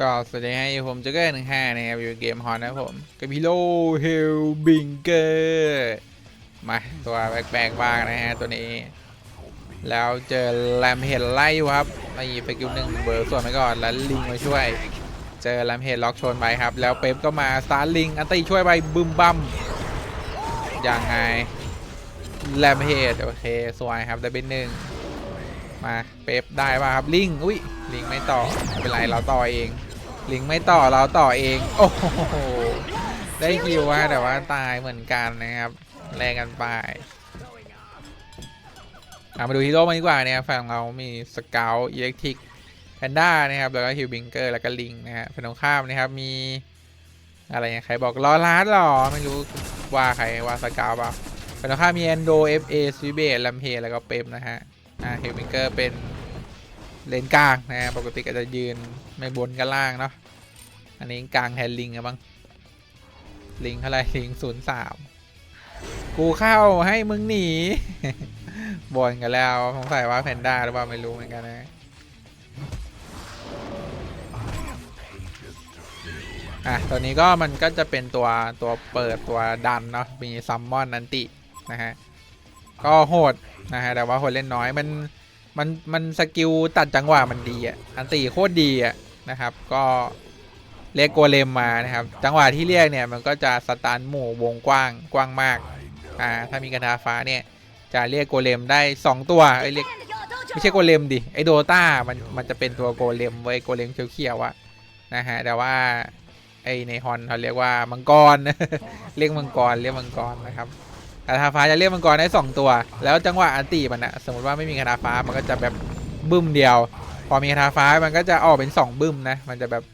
ก็สวัสดีให้ผมจะเกอร์หนึ่งห้านะครับอยู่เกมฮอนนะผมกับฮีโร่เฮลบิงเกอร์มาตัวแปลกๆบ้างนะฮะตัวนี้ แล้วเจอแรมเฮดไล่อยู่ครับไอ้ไปกิวหนึ่งเบอร์ส่วนไปก่อนแล้วลิงมาช่วย เจอแรมเฮดล็อกชนไปครับ แล้วเป๊ปก็มาสตาร์ลิงอันตีช่วยไปบึมบัมยังไงแรมเฮดโอเคสวยครับได้เป็นหนึ่งมาเป๊ปได้ป่ะครับลิงอุ้ยลิงไม่ต่อไม่เป็นไรเราต่อเอง ลิงไม่ต่อเราต่อเอง โอ้โห ได้คิวว่าแต่ว่าตายเหมือนกันนะครับแลกกันไปอะมาดูฮีโร่มาดีกว่าเนี่ยฝั่งเรามีสเกลอิเล็กทริกแพนด้านะครับ แล้วก็ฮิวบิงเกอร์ แล้วก็ลิงนะฮะฝั่งตรงข้ามนะครับ มี อะไรเนี่ยใครบอกรอลาดหรอ ไม่รู้ว่าใครว่าสเกลเปล่าฝั่งตรงข้ามมีแอนโดเอฟเอสวิเบตลัมเฮแล้วก็เปมนะฮะ อ่าฮิวบิงเกอร์เป็น เลนกลางนะฮะปกติก็จะยืนไม่บนกันล่างเนาะอันนี้กลางแทนลิงอะบ้างลิงเท่าไรลิงศูนย์สามกูเข้าให้มึงหนีบนกันแล้วสงสัยว่าแพนด้าหรือเปล่าไม่รู้เหมือนกันนะอะตัวนี้ก็มันก็จะเป็นตัวตัวเปิดตัวดันเนาะมีซัมมอนนันตินะฮะก็โหดนะฮะแต่ว่าคนเล่นน้อยมัน มันมันสกิลตัดจังหวะมันดีอะอันตีโคตรดีอะนะครับ ก็เรียกโกเลมมานะครับ จังหวะที่เรียกเนี่ยมันก็จะสตันหมู่วงกว้างกว้างมากอ่าถ้ามีกระทาฟ้าเนี่ยจะเรียกโกเลมได้ 2 ตัวไอ้เรียกไม่ใช่โกเลมดิไอโดต้ามันมันจะเป็นตัวโกเลมไว้ยโกเลมเขียวๆอะนะฮะแต่ว่าไอในฮอนเขาเรียกว่ามังกรเรียกมังกรเรียกมังกรนะครับ กระทาฟ้าจะเรียกมังกรได้สองตัว แล้วจังหวะอันตีมันอะสมมติว่าไม่มีกระทาฟ้ามันก็จะแบบบึ้มเดียว พอมีกระทาฟ้ามันก็จะออกเป็นสองบึ้มนะมันจะแบบ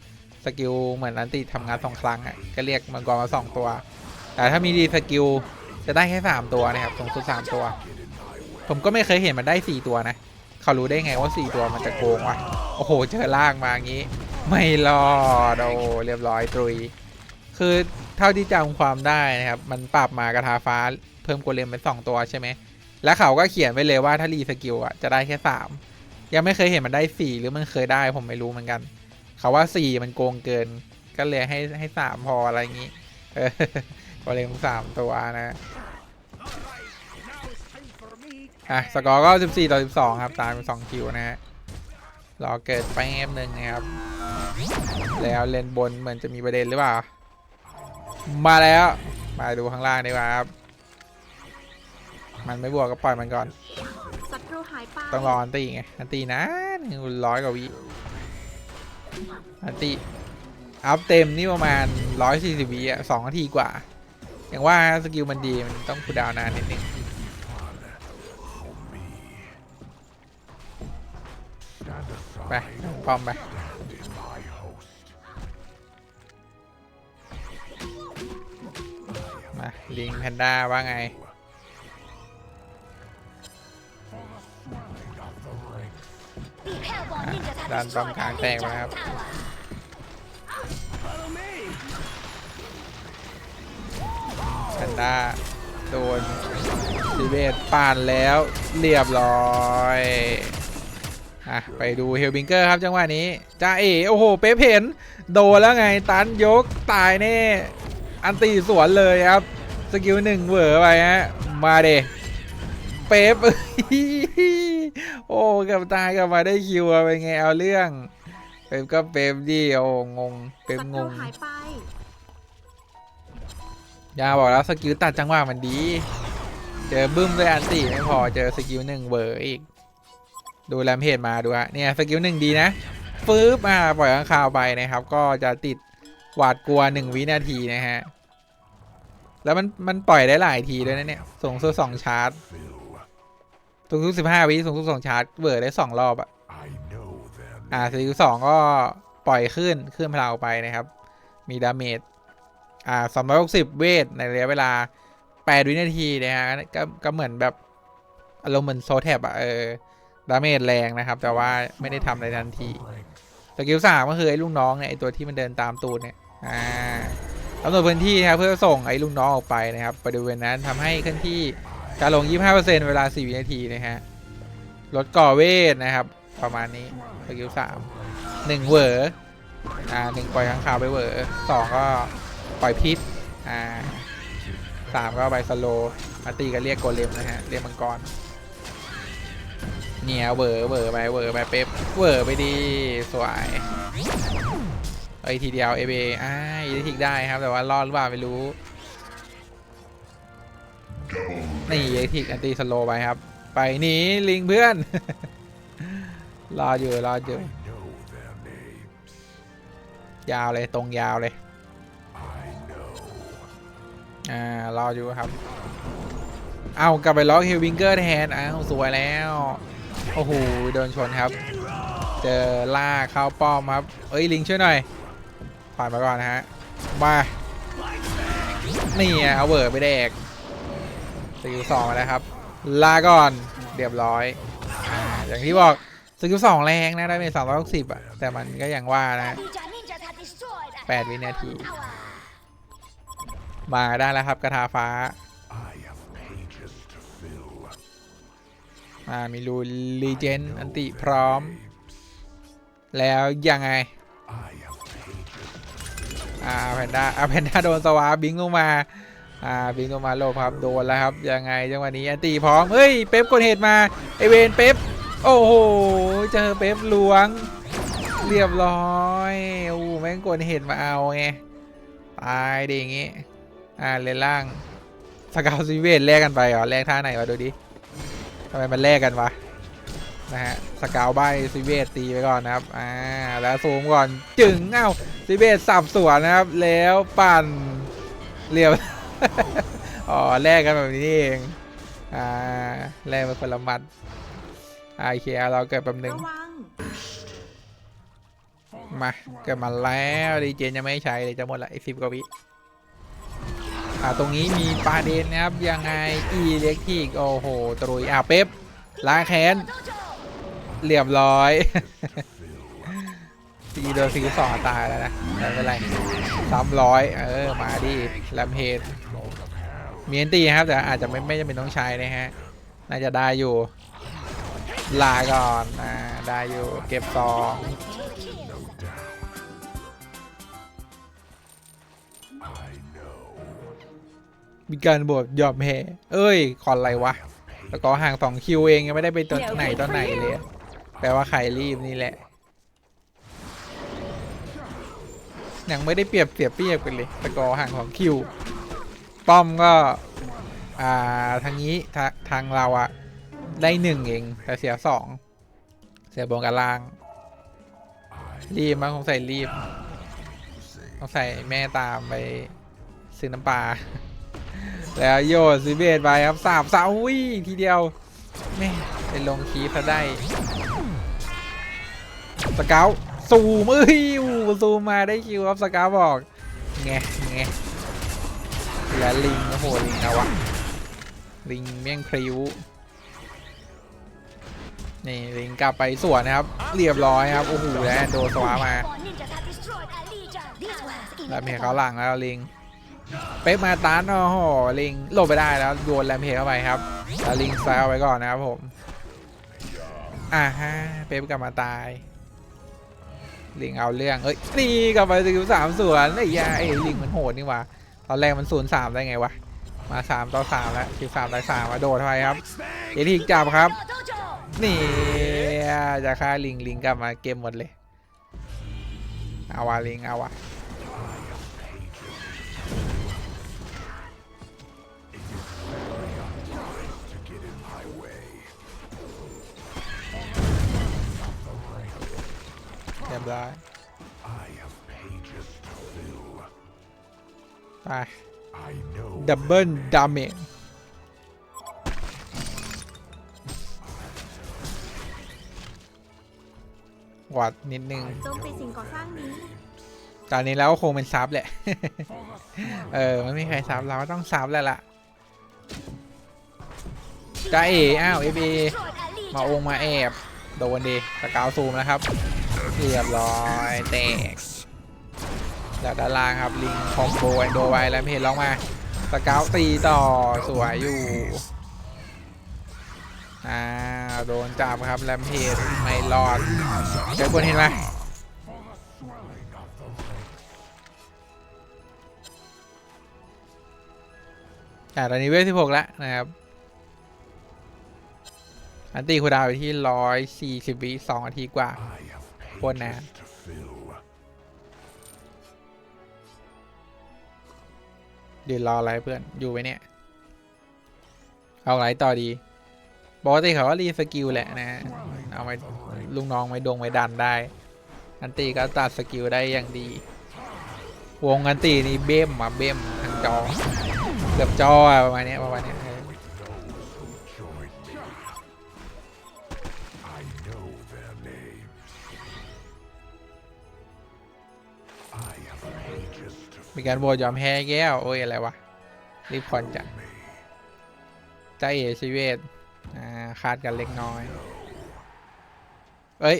สกิลเหมือนอันตีทำงานสองครั้งอะก็เรียกมังกรมาสองตัว แต่ถ้ามีดีสกิลจะได้แค่สามตัวนะครับสูงสุดสามตัว ผมก็ไม่เคยเห็นมันได้สี่ตัวนะเขารู้ได้ไงว่าสี่ตัวมันจะโกงวะโอ้โหเจอล่างมาอย่างนี้ ไม่รอดโอ้เรียบร้อยตรุยคือเท่าที่จำความได้นะครับ มันปรับมากระทาฟ้า เพิ่มโกเลมเป็นสองตัวใช่ไหมแล้วเขาก็เขียนไว้เลยว่าถ้ารีสกิลอะจะได้แค่สามยังไม่เคยเห็นมันได้สี่หรือมันเคยได้ผมไม่รู้เหมือนกัน เขาว่าสี่มันโกงเกิน ก็เลยให้ให้สามพออะไรอย่างนี้ เออโกเลมสามตัวนะอะสกอร์ก็14ต่อ12ครับตามเป็น2คิวนะฮะรอเกิดแป๊บหนึ่งนะครับ แล้วเลนบนเหมือนจะมีประเด็นหรือเปล่า มาแล้ว มาดูข้างล่างดีกว่าครับ มันไม่บวกก็ปล่อยมันก่อน ศัตรูหายไปต้องรออันตีไง อันตีนะหนึ่งร้อยกว่าวิอันตีอัพเต็มนี่ประมาณ140วิอะสองนาทีกว่า อย่างว่าสกิลมันดีมันต้องคูลดาวน์นานนิดนึงไปปอมไปมาลิงแพนด้าว่าไง ดันป้อมกลางแตกไปครับแพนด้าโดนซีเบตป่านแล้วเรียบร้อยอะไปดูเฮลบิงเกอร์ครับจังหวะนี้จ้าเอโอ้โห เป๊ปเห็น โดนแล้วไง ตันยกตายแน่ อันตีสวนเลยครับ สกิลหนึ่งเหวอไปฮะ มาเดเป๊ป โอ้เกับตายกลับมาได้คิวอะเป็นไงเอาเรื่องเป๊ปก็เป๊ปดิโอ้งงเป๊ปศังตรูงหายไปยาบอกแล้วสกิลตัดจังหวะมันดี เจอบึ้มด้วยอันตีไม่พอเจอสกิลหนึ่งเบอร์อีก ดูแรมเพจมาดูฮะเนี่ยสกิลหนึ่งดีนะฟืบมาปล่อยข้างคาวไปนะครับ ก็จะติดหวาดกลัวหนึ่งวินาทีนะฮะ แล้วมันมันปล่อยได้หลายทีด้วยนะเนี่ยสูงสุดสองชาร์จ สูงสุดสิบห้าวิสูงสุดสองชาร์จเบอร์ได้สองรอบอะ I know them. อ่าสกิลสองก็ปล่อยขึ้นขึ้นพลาวไปนะครับ มีดาเมจอ่าสองร้อยหกสิบเวทในระยะเวลาแปดวินาทีนะฮะก็ก็เหมือนแบบอารมณ์เหมือนโซแทบอะเออดาเมจแรงนะครับ แต่ว่าไม่ได้ทำอะไรทันทีสกิลสามก็คือไอ้ลูกน้องเนี่ยไอ้ตัวที่มันเดินตามตูดเนี่ยอ่ากำหนดพื้นที่นะครับเพื่อส่งไอ้ลูกน้องออกไปนะครับบริเวณนั้นทำให้เคลื่อนที่ การลง 25%เวลา 4 วินาทีนะฮะลดก่อเวทนะครับ ประมาณนี้สกิลสามหนึ่งเวอร์อ่าหนึ่งปล่อยข้างคาวไปเวอร์สองก็ปล่อยพิษอ่าสามก็ไปสโลมาตีก็เรียกโกเลมนะฮะเรียกมังกรเนี่ยเวอร์เวอร์ไปเวอร์ไปเป๊ปเวอร์ไปดีสวยไอยทีเดียวเอเบอ่าอีทิกได้ครับ แต่ว่ารอดหรือเปล่าไม่รู้ นี่เอทิกอันตีสโลว์ไปครับ ไปหนีลิงเพื่อน รออยู่รออยู่ know their names. ยาวเลยตรงยาวเลย I know. อ่ารออยู่ครับ เอากลับไปล็อกเฮลวิงเกอร์แทนอ้าวสวยแล้ว โอ้โหโดนชนครับ เจอล่ากเข้าป้อมครับ เอ้ยลิงช่วยหน่อยผ่านมาก่อนนะฮะ มา นี่ไงเอาเวอร์ไปแดก สกิลสองมาแล้วครับ ลาก่อน เรียบร้อยอ่าอย่างที่บอกสกิลสองแรงนะได้เป็นสองร้อยหกสิบอะแต่มันก็อย่างว่านะแปดวินาที มาได้แล้วครับกระทาฟ้า I have pages to fill. อ่ามีรูรีเจนอันติพร้อม แล้วยังไงอ่าแพนด้าอ่าแพนด้าโดนสวาบิงลงมา อ่าบิงลงมาโลครับโดนแล้วครับยังไงจังหวะนี้อันติพร้อมเฮ้ยเป๊ปกดเหตุมาไอเวนเป๊ปโอ้โหเจอเป๊ปลวง เรียบร้อยโอ้แม่งกดเหตุมาเอาไงตายดิอย่างงี้อ่าเลนล่างสกาวซีเวทแลกกันไปเหรอแลกท่าไหนวะดูดิทำไมมันแลกกันวะนะฮะสกาวใบซีเวทตีไปก่อนนะครับอ่าแล้วซูมก่อนจึงเอ้าซีเวทสับสวนนะครับแล้วปั่นเรียบ อ๋อแลกกันแบบนี้นี่เองอ่าแลกเป็นคนละหมัดอ่าโอเคเอาเราเกิดแป๊บหนึงระวังมาเกิดมาแล้วดีเจนยังไม่ใช้เลยจะหมดละไอสิบกว่าวิอ่าตรงนี้มีปาเดนนะครับยังไงอีเล็กทีกโอ้โหตรุยอ่าเป๊ปล้างแค้น Dojo. เรียบร้อยตีโดนสีสองตายแล้วนะไม่เป็นไรซ้ำร้อยเออมาดิแลมเฮด มีอนตีครับแต่อาจจะไม่ไม่จำเป็นต้องใช้นะฮะน่าจะได้อยู่ ลาก่อนอ่าได้อยู่เก็บสองมีการบวกยอมแพ้เอ้ยคอนอะไรวะ แล้วก็ห่างสองคิวเองยังไม่ได้ไปตัวไหนตัวไหนเลยแปลว่าใครรีบนี่แหละยังไม่ได้เปรียบเสียเปรียบกันเลยสกอห่างของคิว ป้อมก็ อ่าทางนี้ทาทางเราอะได้หนึ่งเอง แต่เสียสองเสียบนกับล่าง รีบมั้งคงใส่รีบต้องใส่แม่ตามไปซื้อน้ำปลาแล้วโยนซิเบตไปครับสามสาวอุ้ยทีเดียวแม่ไปลงคีฟซะได้สเกลซูมเอ้ยซูมมาได้คิวครับสเกลบอกแงแง แล้วลิงโอ้โหลิงเอาวะลิงเมี่ยงพริ้วนี่ลิงกลับไปสวนนะครับ เรียบร้อยครับโอ้โหแล้วโดนสวามาแลมเพเขาหลังแล้วลิงเป๊ปมาตานโอ้โหลิงหลบไปได้แล้วโยนแลมเพเข้าไปครับแล้วลิงแซวไว้ก่อนนะครับผมอ่าฮะเป๊ปกลับมาตาย ลิงเอาเรื่องเอ้ยนี่กลับไปสกิลสามสวนไอ้ยาไอ้ลิงมันโหดนี่ว่าต อนแรกมันศูนย์สามได้ไงวะ มาสามต่อสามแล้วคิวสามต่อสามมาโดดไปครับเอทีกจับครับ นี่จะฆ่าลิงลิงกลับมาเกมหมดเลย เอาวะลิงเอาวะเรียบร้อย ไป I know. ดับเบิลดาเมจวัดนิดนึงโจมตีสิ่งก่อสร้างนี้ ตอนนี้แล้วก็คงเป็นซับแหละ เออไม่มีใครซับเราก็ต้องซับแล้วล่ะจ้าเออ้าวเอฟเอ Destroyed a มา legion. องค์มาแอบ โดนดีสกาวซูมนะครับ เรียบร้อย แตก จากด้านล่างครับลิงคอมโบแอนโดไวแล้วเพจลองมาสเกาวตีต่อสวยอยู่อ่าโดนจับครับแลมเพจไม่รอดเจอบนเห็นไหมอ่าตอนนี้เวลสิบหกแล้วนะครับ อันตีคูดาวอยู่ที่ร้อยสี่สิบวิสองนาทีกว่า I have One pages man. to fill. เดี๋ยวรออะไรเพื่อน อยู่ไว้เนี่ย เอาไรต่อดีปกติเขาก็รีสกิลแหละนะ เอาไว้ลุงน้องไว้ดงไว้ดันได้ อันตีก็ตัดสกิลได้อย่างดี วงอันตีนี่เบ้มมาเบ้มทางจอ เกือบจอประมาณเนี้ยประมาณเนี้ มีการโหวตยอมแพ้แก้วโอ้ยอะไรวะรีบผ่อนจัดใจเอชีเวตอ่าคาดกันเล็กน้อย เอ้ย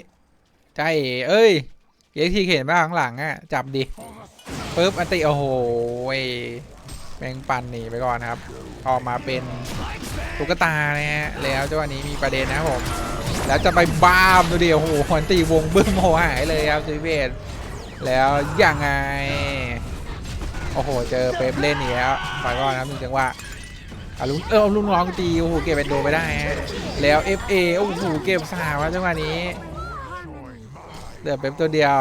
ใจเอเอ้ยเอ็กทีเห็นบ้างข้างหลังอะจับดิปึ๊บอันติโอ้โหแมงปันหนีไปก่อนครับ ออกมาเป็นตุ๊กตานะฮะแล้วจังหวะนี้มีประเด็นนะครับผมแล้วจะไปบ้ามดูดิโอ้โหอันติวงบึ้มโหหายเลยครับชีเวตแล้วยังไง โอ้โห เจอเป๊ปเล่นอีกแล้วไปก่อนครับหนึ่งจังหวะอาลุงเออลุงน้องตีโอ้โหเก็บเป็นโดไปได้ฮะแล้ว FA โอ้โหเก็บสาวจังหวะนี้เหลือเป๊ปตัวเดียว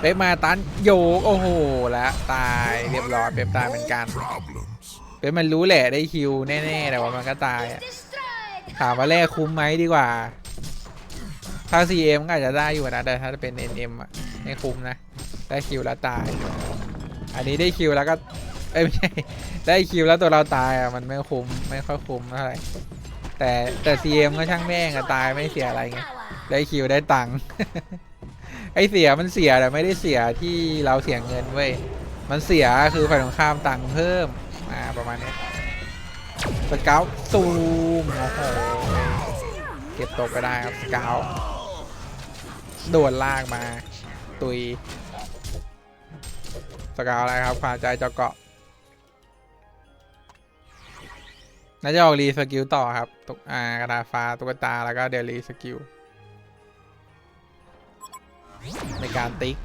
เป๊ปมาตันโยกโอ้โหแล้วตายเรียบร้อยเป๊ปตายเหมือนกันเป๊ปมันรู้แหละได้คิวแน่ๆแต่ว่ามันก็ตายถามว่าแรกคุ้มไหมดีกว่า ถ้า CM ก็อาจจะได้อยู่นะ แต่ถ้าเป็น NM อะไม่คุ้มนะ ได้คิวแล้วตาย อันนี้ได้คิวแล้วก็ เอ้ยไม่ใช่ ได้คิวแล้วตัวเราตายอะ มันไม่คุ้ม ไม่ค่อยคุ้มเท่าไหร่ แต่แต่ CM ก็ช่างแม่งอะตายไม่เสียอะไรไง ได้คิวได้ตังค์ไอเสียมันเสียแต่ไม่ได้เสียที่เราเสียเงินเว้ย มันเสียคือฝ่ายตรงข้ามตังค์เพิ่มอ่าประมาณนี้สเกลตูมโอ้โหเก็บตกไปได้ครับสเกล โดนลากมา ตุยสเกลอะไรครับความใจเจ้าเกาะน่าจะออกรีสกิลต่อครับตุกอากระดาฟ้าตุ๊กตาแล้วก็เดลีสกิลในการติ๊ก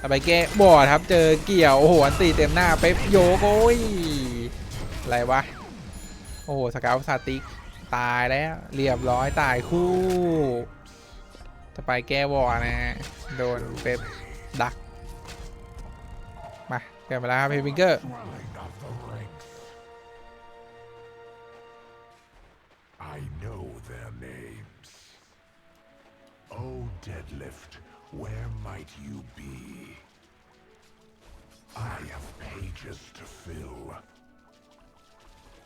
ต่อไปแก้บอดครับ เจอเกี่ยวโอ้โหอันตีเต็มหน้าเป๊ปโยกโอ้ยอะไรวะ โอ้โหสเกลสาติกตายแล้ว เรียบร้อยตายคู่ ต่อไปแก้บอร์ดนะฮะ โดนเป๊ปดัก มาเปลี่ยนไปแล้วครับเพวิงเกอร์ Swelling of the ranks. I know their names. Oh, deadlift, where might you be? I have pages to fill.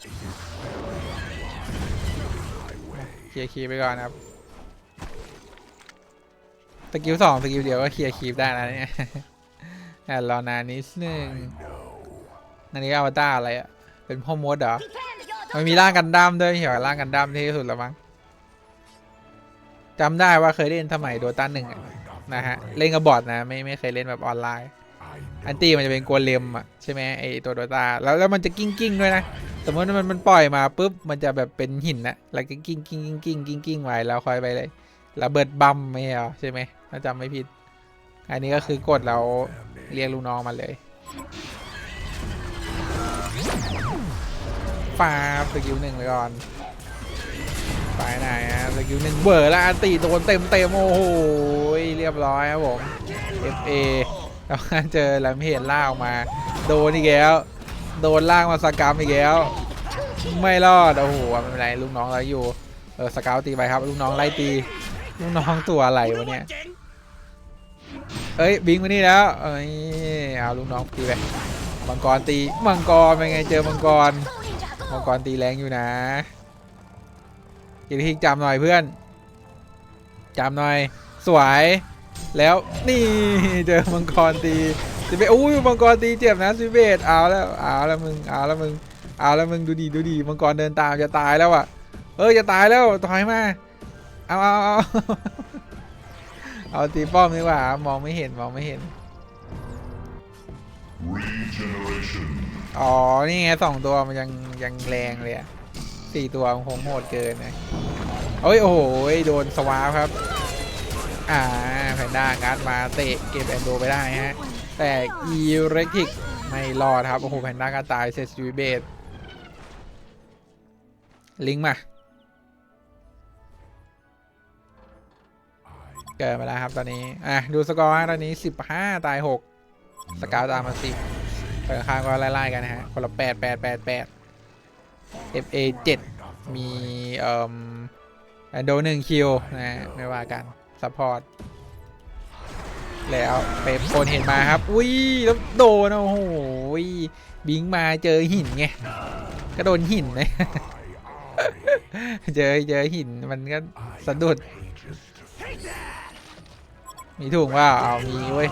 It is my way. เคลียร์คีย์ไปก่อนนะครับ สกิลสองสกิลเดียวก็เคลียร์คีย์ได้แล้วเนี่ยอะรอนานนิดนึง I know. อันนี้อวตารอะไรอะเป็นพ่อมดเหรอ Defend your มันมีร่างกันดั้มด้วยเหรอร่างกันดั้มที่สุดแล้วมั้งจำได้ว่าเคยเล่นสมัยโดตาหนึ่งอะนะฮะ เล่นกับบอทนะไม่ไม่เคยเล่นแบบออนไลน์ I อัน know ตีมันจะเป็นกัวเลมอะใช่ไหมไอตัวโดตาแล้วแล้วมันจะกิ้งกิ้งด้วยนะ สมมติว่ามันมันปล่อยมาปุ๊บมันจะแบบเป็นหินนะแล้วก็กิ้งกิ้งกิ้งกิ้งกิ้งกิ้งไว้แล้วคอยไปเลยระเบิดบัมไม่ใช่เหรอใช่ไหม ถ้าจำไม่ผิด อันนี้ก็คือกดเราเรียกลูกน้องมาเลยฟาสกิลหนึ่งไปก่อนไปไหนฮะสกิลหนึ่งเบอร์แล้วอันตีโดนเต็มเต็มโอ้โหเรียบร้อยครับผม FA แล้วก็เจอแลมเห็นล่าออกมา โดนอีกแล้ว โดนล่างมาสกรรมอีกแล้วไม่รอดโอ้โหไม่เป็นไรลูกน้องเราอยู่เออสเกาวตีไปครับลูกน้องไล่ตีลูกน้องตัวอะไรวะเนี่ย เอ้ยบิงมานี่แล้ว เอ้ยเอาลูกน้องตีไปมังกรตีมังกรเป็นไงเจอมังกรมังกรตีแรงอยู่นะกินทิกจำหน่อยเพื่อนจำหน่อย สวย แล้วนี่เจอมังกรตีสิเบอุ้ยมังกรตีเจ็บนะสิเบตเอาแล้วเอาแล้วมึงเอาแล้วมึงเอาแล้วมึงดูดีดูดีมังกรเดินตามจะตายแล้วอะ เออจะตายแล้วถอยมาเอาเอาเอา เอาตีป้อมดีกว่ามองไม่เห็นมองไม่เห็น Regeneration. อ๋อ นี่ไงสองตัวมันยังยังแรงเลยอะสี่ตัวมันคงโหดเกินนะโอ้ยโอ้โหโดนสวาปครับ อ่าแพนด้างัดมาเตะเก็บแอนโดไปได้ฮะ แต่อีเร็กทิกไม่รอดครับ โอ้โหแพนด้าก็ตายเซสวิเบตลิงก์มา เกิดมาแล้วครับตอนนี้ อะ ดูสกอร์ตอนนี้ 15 ตาย 6 สกาวตามมาสิเปิดข้างก็ไล่ๆกันนะฮะ คนละ 8 8 8 8 FA 7 มีเอ่อแอนโด1คิวนะฮะไม่ว่ากันซัพพอร์ต แล้วเปปโคนเห็นมาครับ อุ้ย แล้วโดน โอ้โห บิงมาเจอหินไง ก็โดนหินเลยเจอเจอหินมันก็สะดุด มีถุงว่าเอามีเว้ย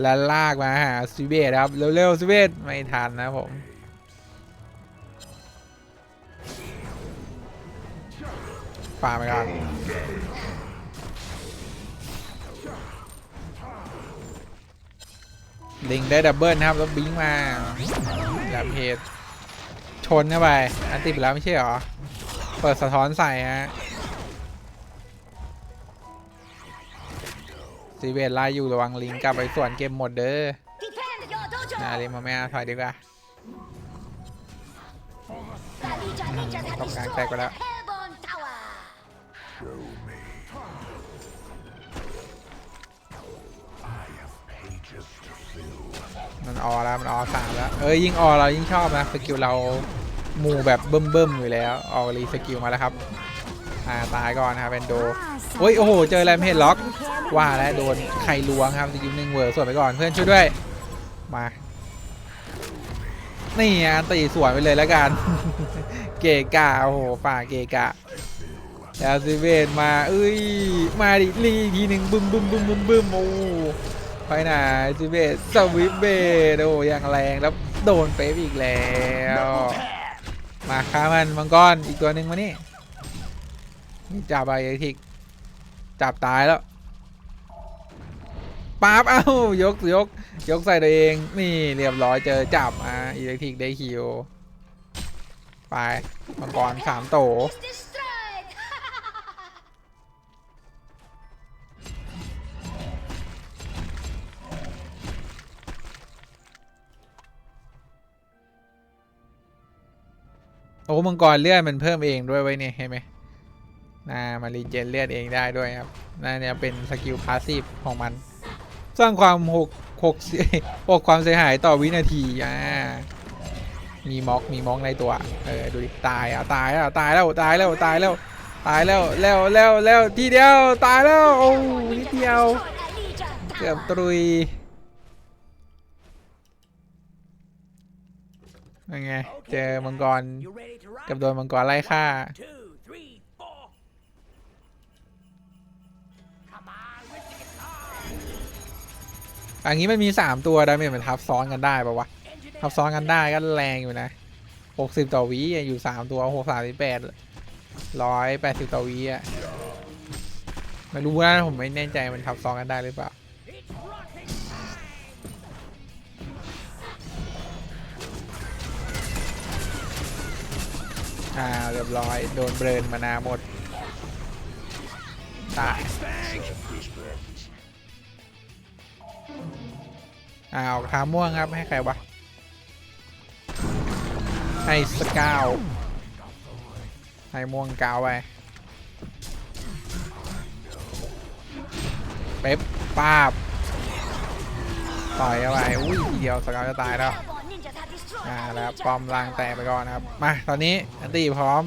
แล้วลากมาหาซูเบตครับเร็วๆซูเบตไม่ทันนะผมป่าไปก่อนลิงได้ดับเบิลนะครับแล้วบิงมาแล้วเพจชนเข้าไปอันติดไปแล้วไม่ใช่เหรอ เปิดสะท้อนใส่ฮะ ซีเวทไล่อยู่ระวังลิงกลับไปส่วนเกมหมดเด้อนาลิมาแม่ถอยดีกว่า The Legion ninjas have Không càng destroyed tay của the nó. Hellborn Tower. Show me. I have pages to fill. มันออแล้วมันออสามแล้ว เอ้ยยิ่งออเรายิ่งชอบนะสกิลเราหมู่แบบเบิ่มๆอยู่แล้วออรีสกิลมาแล้วครับอ่าตายก่อนนะครับเป็นโด โอ้ยโอ้โหเจอแรมเพจล็อก ว่าแล้วโดนใครล้วงครับสกิลหนึ่งเวอร์ส่วนไปก่อนเพื่อนช่วยด้วยมานี่อะตีสวนไปเลยแล้วกัน เกกาโอ้โหฝ่าเกกะแล้วซิเวนมาเอ้ยมาดิลีทีหนึ่งบึมบึมบึมบึมบึมโอ้ไปไหนซิเวนสวิปเบดโอ้อย่างแรงแล้วโดนเป๊ปอีกแล้ว มาค้ามันมังกรอีกตัวหนึ่งมานี่นี่จับไปไอทิก จับตายแล้วป๊าบเอ้ายกยกยกใส่ตัวเองนี่เรียบร้อยเจอจับอะอิเล็กทริกได้คิวไปมังกรสามโตโอ้มังกรเลื่อดมันเพิ่มเองด้วยไว้เนี่ยเห็นไหม น่ามารีเจนเลือดเองได้ด้วยครับน่าเนี่ยเป็นสกิลพาสซีฟของมัน สร้างความหกหกเสียหกความเสียหายต่อวินาทีอ่ามีม็อกมีม็อกในตัวเออดูดิตายอะตายอะตายแล้วตายแล้วตายแล้วตายแล้วแล้วแล้วแล้วทีเดียวตายแล้วโอ้นิดเดียวเกือบตรุยยังไงเจอมังกรกับโดนมังกรไล่ฆ่า อันนี้มันมีสามตัวดาเมจมันทับซ้อนกันได้ปะวะทับซ้อนกันได้ก็แรงอยู่นะหกสิบต่อวิอะอยู่สามตัวหกสามสิบแปดร้อยแปดสิบต่อวิอะไม่รู้นะผมไม่แน่ใจมันทับซ้อนกันได้หรือเปล่าอ่าเรียบร้อย โดนเบรนมานาหมด ตาย อ้าวขาม่วงครับให้ใครวะให้สกาวให้ม่วงกาวไปเป๊ปป้าบต่อยเข้าไปอุ้ยทีเดียวสกาวจะตายแล้วอ่าแล้วปอมลางแตกไปก่อนนะครับ มา ตอนนี้อันตีพร้อม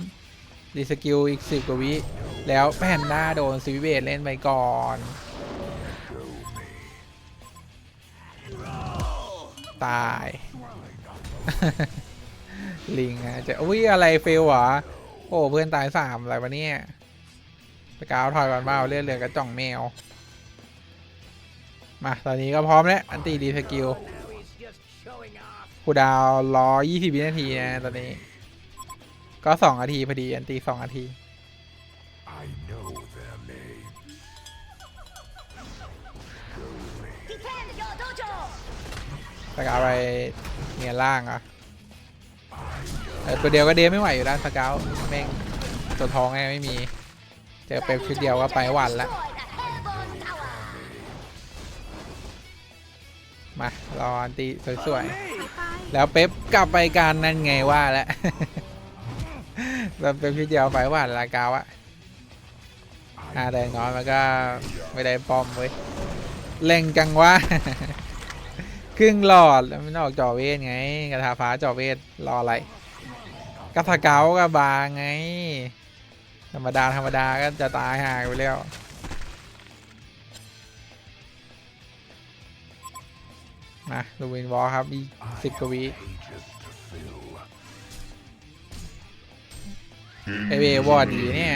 รีสกิลอีกสิบกว่าวิแล้วแพนด้าโดนซีวิเบตเล่นไปก่อน ตาย ลิงอะจะอุ้ยอะไรเฟลหรอโอ้เพื่อนตายสามอะไรวะเนี่ยสกาวถอยก่อนเปล่าเลื่อดเหลือกระจ่องแมว มา ตอนนี้ก็พร้อมแล้ว อันตีรีสกิลคูดาวรอ20วินาทีนะตอนนี้ ก็2นาทีพอดี อันตี2นาที สกาวไปเนียล่างอะเออตัวเดียวก็เดฟไม่ไหวอยู่แล้วสกาวแม่งตัวทองไงไม่มี เจอเป๊ปชุดเดียวก็ไปหวันละมารออันตีสวยๆ แล้วเป๊ปกลับไปการนั่นไงว่าแล้วแล้วเป๊ปชุดเดียวไปหวันละกาวอะอาแดงน้อยมันก็ไม่ได้ป้อมเว้ยเล่งจังวะ ครึ่งหลอดแล้วมันออกจอเวทไงกระทาฟ้าจอเวทรออะไรกระทาเกากับบางไง ธรรมดาธรรมดาก็จะตายหางไปแล้วมาลูวินวอลครับอีกสิบกว่าวิ Pages to fill. เอเววอดดีเนี่ย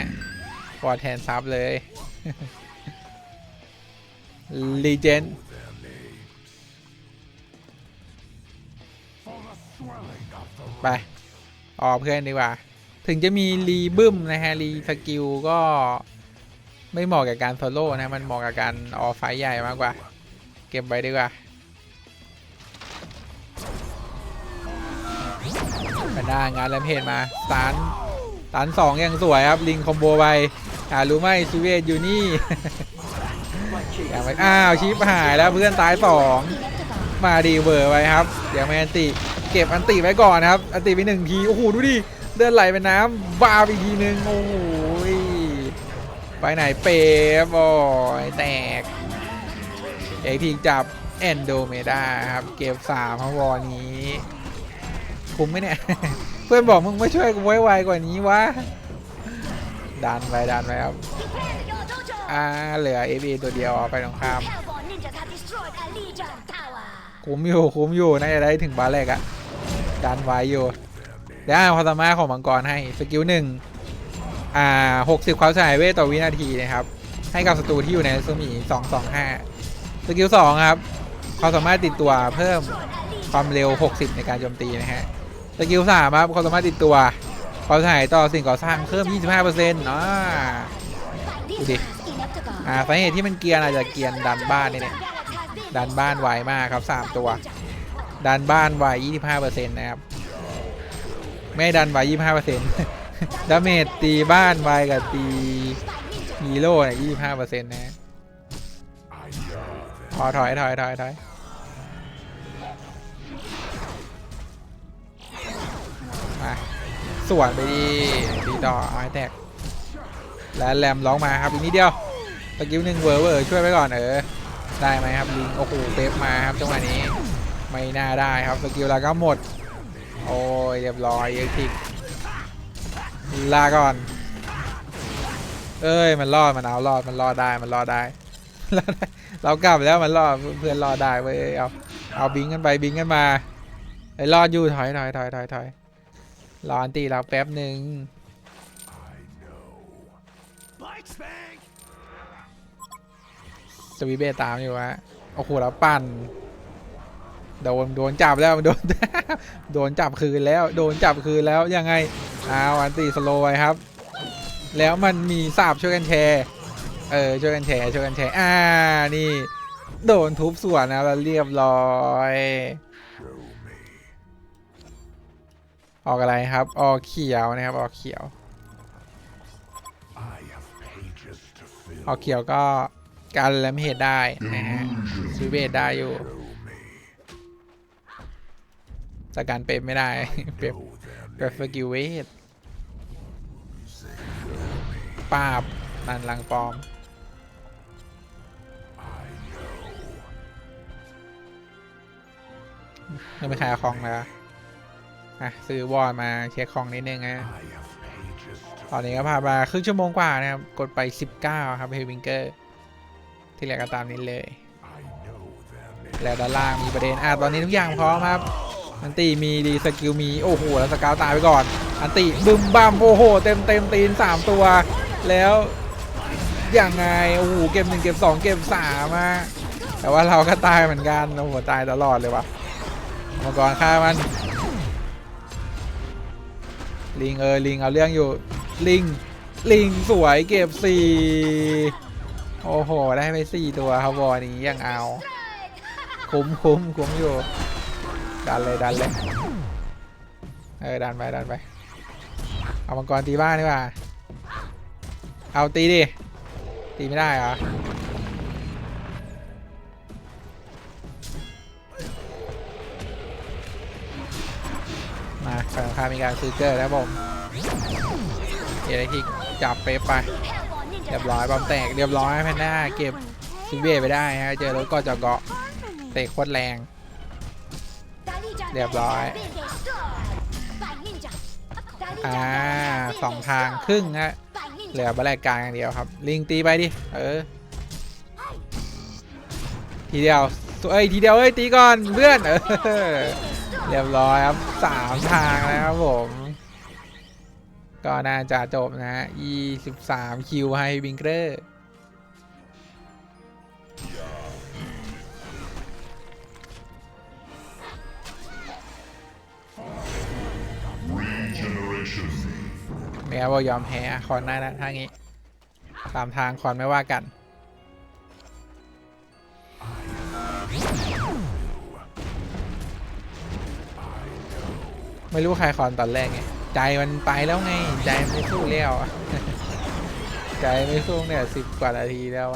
วอดแทนซับเลยลีเจน ไปออกเพื่อนดีกว่า ถึงจะมีรีบึ้มนะฮะ รีสกิลก็ไม่เหมาะกับการโซโล่นะ มันเหมาะกับการออไฟใหญ่มากกว่า เก็บไว้ดีกว่าไปหน้างานแลมเพจมาสานสานสองยังสวยครับ ลิงคอมโบไปหารู้ไหมชีเวตอยู่นี่อย่างไรอ้าวชิปหายแล้วเพื่อนตายสองมาดีเวอร์ไว้ครับ เดี๋ยวแมนติ เก็บอันติไว้ก่อนนะครับ อันติไปหนึ่งที โอ้โห ดูดิเลือดไหลเป็นน้ำบาไปอีกทีนึง โอ้โหยไปไหนเป๊บโอ้ยแตก เอกทีจับแอนโดเมดาครับ เก็บสามครับวอนี้ คุ้มไหมเนี่ย เพื่อนบอกมึงไม่ช่วยกูไว้ไวกว่านี้วะ ดันไปดันไปครับ Defend your dojo. อ่า เหลือเอฟตัวเดียวเอาไปตรงข้าม Hellborn ninjas have destroyed a Legion Tower. คุ้มอยู่คุ้มอยู่น่าจะได้ถึงบาร์แรกอะ ดันไว้อยู่เดี๋ยวอ่านความสามารถของมังกรให้สกิลหนึ่งอ่าหกสิบความเสียหายเวทต่อวินาทีนะครับ ให้กับศัตรูที่อยู่ในรัศมีสองสองห้าสกิลสองครับความสามารถติดตัวเพิ่มความเร็ว 60 ในการโจมตีนะฮะสกิลสามครับความสามารถติดตัวความเสียหายต่อสิ่งก่อสร้างเพิ่ม 25%อ่า by Udi. this Inepticon. อ่าสาเหตุที่มันเกียนอาจจะเกียนดันบ้านนี่แหละดันบ้านไวมากครับ 3 ตัว ดันบ้านไว25%นะครับ ไม่ดันไว25%ดาเมจตีบ้านไวกับตีฮีโร่เนี่ย25%นะถอยถอยถอยถอยถอยมาสวนไปดีดีต่อเอาให้แตกแล้วแรมร้องมาครับอีกนิดเดียวตะกิ้วหนึ่งเวอร์เวอร์ช่วยไปก่อนเออได้ไหมครับลิงโอ้โหเป๊ปมาครับจังหวะนี้ ไม่น่าได้ครับสกิลล้วก็หมด โอ้ยเรียบร้อยเอ็กทิกลาก่อน เอ้ยมันรอดมันเอารอดมันรอดได้มันรอดได้รอได้ เรากลับแล้วมันรอดเพื่อนรอดได้เว้ยเอาเอาบิงกันไปบิงกันมาไอ้รอดอยู่ถอยถอยถอยถอยถอยรออันตีเราแป๊บหนึ่งสวีเบตามอยู่วะโอ้โหแล้วปั่น โดนโดนจับแล้วโดนโดนจับคืนแล้ว โดนจับคืนแล้วยังไงเอาอันตีสโลไว้ครับ แล้วมันมีสาบช่วยกันแชร์เออช่วยกันแชร์ช่วยกันแชร์อ่านี่ โดนทุบส่วนนะแล้วเรียบร้อยออกอะไรครับ ออกเขียวนะครับ ออกเขียว ออกเขียวก็การแลมเหตุได้นะฮะสวีเบตได้อยู่ show me แต่การเป็นไม่ได้ เปรียบ know their เปรียบสกิลเวทปราบนันลังปลอม I know ยังไม่ขายของเลยอะซื้อวอลมาเช็คของนิดนึงนะ I have pages to ตอนนี้ก็ผ่านมาครึ่งชั่วโมงกว่านะครับ กดไป 19 ครับเฮวิงเกอร์ ที่เหลือก็ตามนี้เลย I know their names แล้วด้านล่างมีประเด็น อะ ตอนนี้ทุกอย่างพร้อมครับ อันตีมีดีสกิลมีโอ้โหแล้วสกาวตายไปก่อน อันตีบึมบัมโอ้โหเต็มเต็มตีน3ตัว แล้วอยังไงโอ้โหเก็บหนึ่งเก็บสองเก็บสามอะแต่ว่าเราก็ตายเหมือนกันโอ้โหตายตลอดเลยวะมังกรฆ่ามัน ลิงเออลิงเอาเรื่องอยู่ลิงลิงสวยเก็บสี่โอ้โห ได้ไปสี่ตัวครับวอนี้ยังเอา คุ้มคุ้มคุ้มอยู่ ดันเลยดันเลย เออดันไปดันไป เอามังกรตีบ้านดีกว่า เอาตีดิ ตีไม่ได้เหรอ มาฝั่งข้ามีการซื้อเกอร์แล้วผมเอเลคิกจับไปไป เรียบร้อยบอมแตกเรียบร้อยแพนด้าเก็บซิเวไปได้ฮะ เจอรถก็จะเกาะเตะโคตรแรง เรียบร้อยอ่าสองทางครึ่งฮะเหลือบัลแลกกลางอย่างเดียวครับ ลิงตีไปดิ เออ ทีเดียวเอ้ยทีเดียวเอ้ยตีก่อนเพื่อนเออเรียบร้อยครับสามทางแล้วครับผม ก็น่าจะจบนะฮะ23คิวให้บิงเกอร์ เมียบอกยอมแพ้คอนได้แล้วทางนี้ตามทางคอนไม่ว่ากันไม่รู้ใครคอนตอนแรกไงใจมันไปแล้วไง ใจไม่สู้แล้วใจไม่สู้เนี่ยสิบกว่านาทีแล้ว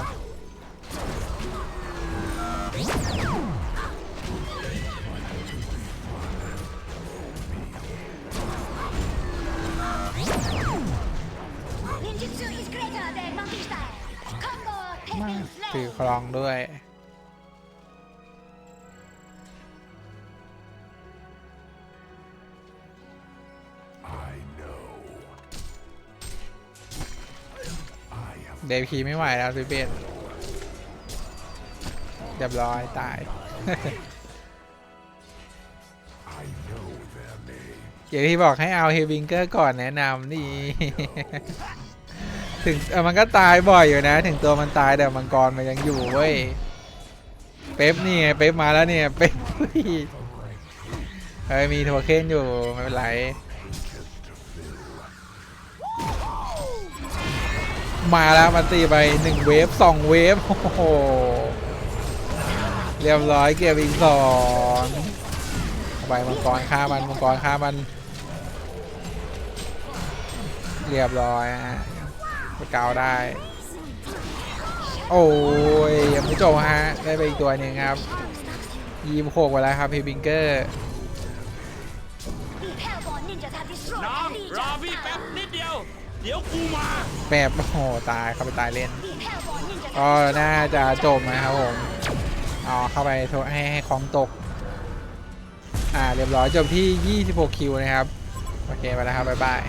ถือ slain. ครองด้วย I know. I have เดพีไม่ไหวแล้วสิเบนเรียบร้อยตาย I know their name. อย่างที่บอกให้เอาเฮวิงเกอร์ก่อนแนะนำนี่ ถึงเออมันก็ตายบ่อยอยู่นะ ถึงตัวมันตายแต่มังกรมันยังอยู่เว้ย เป๊ปนี่ไงเป๊ปมาแล้วเนี่ยเป๊ปเฮ้ยมีโทเค็นอยู่ไม่เป็นไรมาแล้วมันตีไปหนึ่งเวฟสองเวฟโอ้โหเรียบร้อยเก็บอีกสองไปมังกรฆ่ามันมังกรฆ่ามัน เรียบร้อยฮะ ไปเกาได้ โอ้ยยังไม่จบฮะ ได้ไปอีกตัวหนึ่งครับยีมโคกไปแล้วครับพีบิงเกอร์ The Hellborn ninjas have destroyed น้อง the รอ Legion พี่แป๊บ tower. นิดเดียว เดี๋ยวกูมาแปบโอ้โหตายเข้าไปตายเล่น The Hellborn ninjas ก็ have น่า destroyed จะ the จบนะครับผมเอาเข้าไปโทษให้ให้ของตก อ่าเรียบร้อยจบที่ 26 คิวนะครับ โอเคไปแล้วครับ บ๊ายบาย